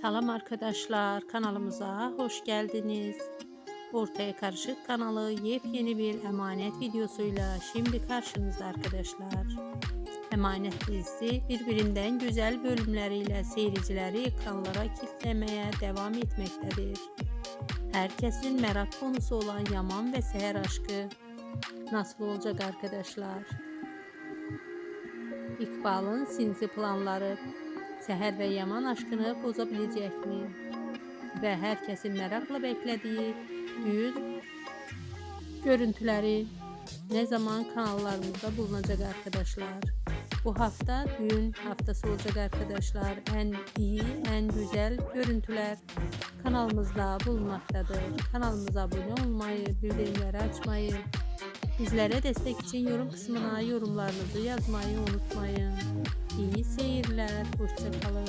Selam arkadaşlar kanalımıza hoş geldiniz. Ortaya Karışık kanalı yepyeni bir emanet videosuyla şimdi karşınızda arkadaşlar. Emanet dizisi birbirinden güzel bölümleriyle seyircileri ekranlara kilitlemeye devam etmektedir. Herkesin merak konusu olan Yaman ve Seher aşkı nasıl olacak arkadaşlar? İkbal'ın sinsi planları Seher ve Yaman aşkını bozabilecek mi? Ve herkesin merakla beklediği büyük görüntüleri ne zaman kanallarımızda bulunacak arkadaşlar? Bu hafta düğün haftası olacak arkadaşlar. En iyi, en güzel görüntüler kanalımızda bulunmaktadır. Kanalımıza abone olmayı, bildirimleri açmayı, bizlere destek için yorum kısmına yorumlarınızı yazmayı unutmayın. আর পোস্টের ফলো